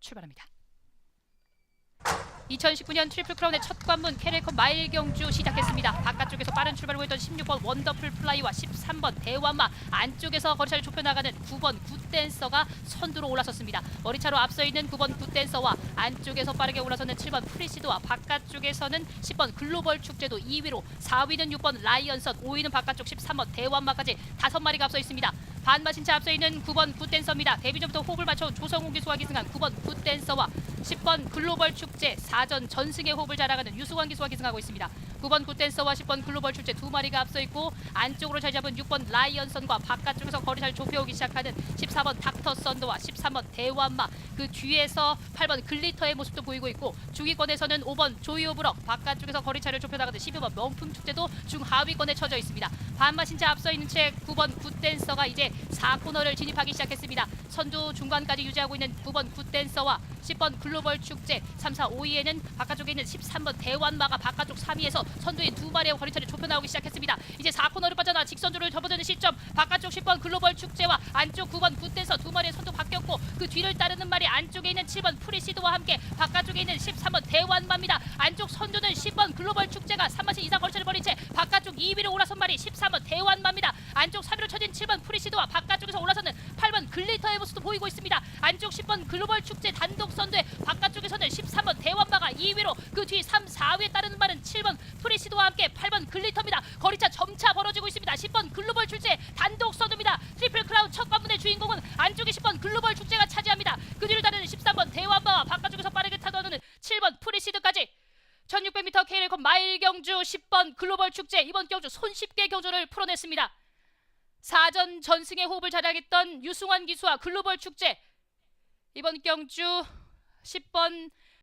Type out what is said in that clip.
출발합니다. 2019년 트리플 크라운의 첫 관문 캐레커 마일 경주 시작했습니다. 바깥쪽에서 빠른 출발을 보였던 16번 원더풀 플라이와 13번 대완마 안쪽에서 거리차를 좁혀 나가는 9번 굿댄서가 선두로 올라섰습니다. 머리차로 앞서 있는 9번 굿댄서와 안쪽에서 빠르게 올라서는 7번 프리시드와 바깥쪽에서는 10번 글로벌 축제도 2위로 4위는 6번 라이언선 5위는 바깥쪽 13번 대완마까지 다섯 마리가 앞서 있습니다. 반마신차 앞서 있는 9번 굿댄서입니다. 데뷔 전부터 호흡을 맞춰온 조성웅 기수가 기승한 9번 굿댄서와 10번 글로벌 축제 4전 전승의 호흡을 자랑하는 유수관 기수가 기승하고 있습니다. 9번 굿댄서와 10번 글로벌 축제 두 마리가 앞서 있고 안쪽으로 잘 잡은 6번 라이언선과 바깥쪽에서 거리 잘 좁혀오기 시작하는 14번 닥터 썬더와 13번 대완마 그 뒤에서 8번 글리터의 모습도 보이고 있고 중위권에서는 5번 조이오브럭 바깥쪽에서 거리 차를 좁혀나가는 12번 명품 축제도 중하위권에 처져 있습니다. 반마신차 앞서 있는 채 9번 굿댄서가 이제 4코너를 진입하기 시작했습니다. 선두 중간까지 유지하고 있는 9번 굿댄서와 10번 글로벌 축제 3, 4, 5위에는 바깥쪽에 있는 13번 대완마가 바깥쪽 3위에서 선두인 두 마리의 거리차를 좁혀 나오기 시작했습니다. 이제 4코너를 빠져나 직선주를 접어드는 시점 바깥쪽 10번 글로벌 축제와 안쪽 9번 굿댄서 두 마리의 선두 바뀌었고 그 뒤를 따르는 말이 안쪽에 있는 7번 프리시드와 함께 바깥쪽에 있는 13번 대완마입니다. 안쪽 선두는 10번 글로벌 축제가 3마시 이상 거리차를 벌인 채 바깥쪽 2위로 올라선 말이 13번 대완마입니다. 안쪽 3위로 쳐진 7번 프리시드와 바깥쪽에서 올라서는 8번 글리터의 모습도 보이고 있습니다. 안쪽 10번 글로벌 축제 단독 선두에 바깥쪽에서는 13번 대완마가 2위로 그 뒤 3, 4위에 따르는 말은 7번 프리시드와 함께 8번 글리터입니다. 거리차 점차 벌어지고 있습니다. 10번 글로벌 축제 단독 선두입니다. 트리플 크라운 첫 관문의 주인공은 안쪽에 10번 글로벌 축제가 차지합니다. 그 뒤를 따르는 13번 대완마와 바깥쪽에서 빠르게 타도는 7번 프리시드까지 1600m K레콘 마일 경주 10번 글로벌 축제 이번 경주 손쉽게 경주를 풀어냈습니다. 사전 전승의 호흡을 자랑했던 유승환 기수와 글로벌 축제. 이번 경주 10번